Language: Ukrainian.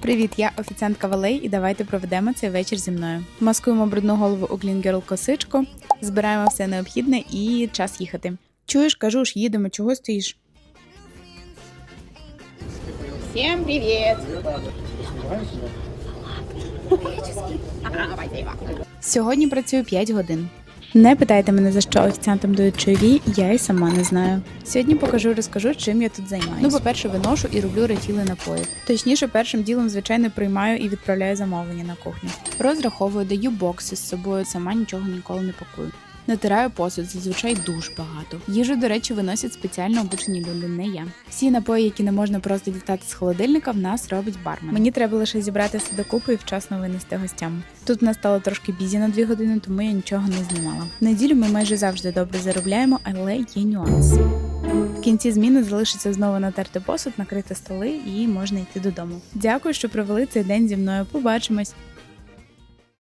Привіт, я офіціантка Валей, і давайте проведемо цей вечір зі мною. Маскуємо брудну голову у Girl косичку, збираємо все необхідне і час їхати. Чуєш, кажу ж, їдемо, чого стоїш? Всім привіт! Сьогодні працюю 5 годин. Не питайте мене, за що офіціантам дають чайові, я й сама не знаю. Сьогодні покажу, розкажу, чим я тут займаюся. Ну, по-перше, виношу і роблю рефіли напоїв. Точніше, першим ділом, звичайно, приймаю і відправляю замовлення на кухню. Розраховую, даю бокси з собою, сама нічого ніколи не пакую. Натираю посуд, зазвичай дуже багато. Їжу, до речі, виносять спеціально обучені люди, не я. Всі напої, які не можна просто дістати з холодильника, в нас робить бармен. Мені треба лише зібрати все докупи і вчасно винести гостям. Тут в нас стало трошки бізі на дві години, тому я нічого не знімала. Неділю ми майже завжди добре заробляємо, але є нюанс. В кінці зміни залишиться знову натерти посуд, накрити столи і можна йти додому. Дякую, що провели цей день зі мною. Побачимось!